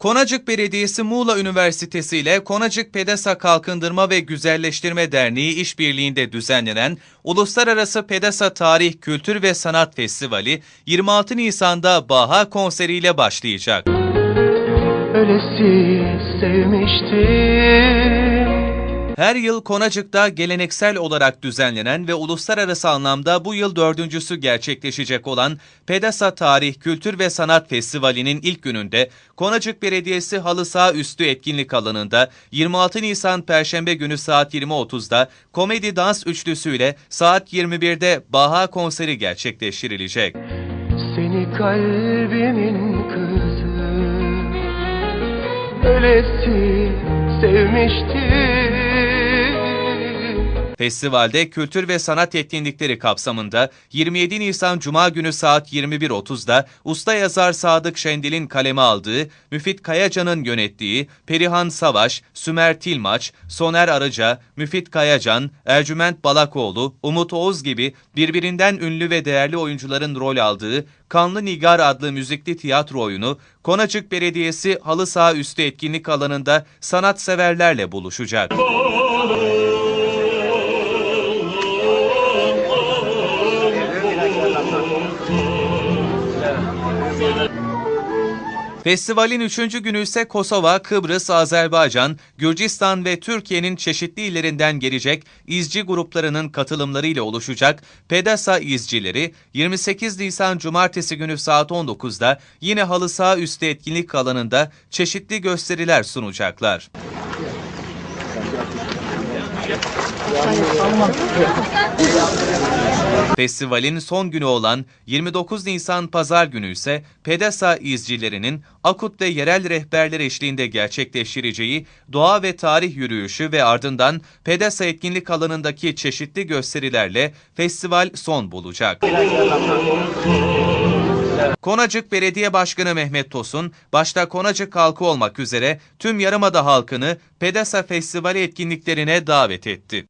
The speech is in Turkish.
Konacık Belediyesi Muğla Üniversitesi ile Konacık Pedesa Kalkındırma ve Güzelleştirme Derneği işbirliğinde düzenlenen Uluslararası Pedesa Tarih, Kültür ve Sanat Festivali 26 Nisan'da Baha konseriyle başlayacak. Öylesi sevmiştim Her yıl Konacık'ta geleneksel olarak düzenlenen ve uluslararası anlamda bu yıl dördüncüsü gerçekleşecek olan Pedasa Tarih, Kültür ve Sanat Festivali'nin ilk gününde Konacık Belediyesi Halı Saha Üstü etkinlik alanında 26 Nisan Perşembe günü saat 20.30'da komedi dans üçlüsüyle saat 21'de Baha konseri gerçekleştirilecek. Seni kalbimin kızı Öylesi sevmiştim Festivalde kültür ve sanat etkinlikleri kapsamında 27 Nisan Cuma günü saat 21.30'da usta yazar Sadık Şendil'in kaleme aldığı, Müfit Kayacan'ın yönettiği, Perihan Savaş, Sümer Tilmaç, Soner Arıca, Müfit Kayacan, Ercüment Balakoğlu, Umut Oğuz gibi birbirinden ünlü ve değerli oyuncuların rol aldığı Kanlı Nigar adlı müzikli tiyatro oyunu Konacık Belediyesi Halı Saha Üstü etkinlik alanında sanatseverlerle buluşacak. Festivalin üçüncü günü ise Kosova, Kıbrıs, Azerbaycan, Gürcistan ve Türkiye'nin çeşitli illerinden gelecek izci gruplarının katılımlarıyla oluşacak Pedasa izcileri 28 Nisan Cumartesi günü saat 19'da yine halı saha üstü etkinlik alanında çeşitli gösteriler sunacaklar. Festivalin son günü olan 29 Nisan Pazar günü ise Pedasa izcilerinin Akut ve yerel rehberler eşliğinde gerçekleştireceği doğa ve tarih yürüyüşü ve ardından Pedasa etkinlik alanındaki çeşitli gösterilerle festival son bulacak. Konacık Belediye Başkanı Mehmet Tosun, başta Konacık halkı olmak üzere tüm Yarımada halkını Pedasa Festivali etkinliklerine davet etti.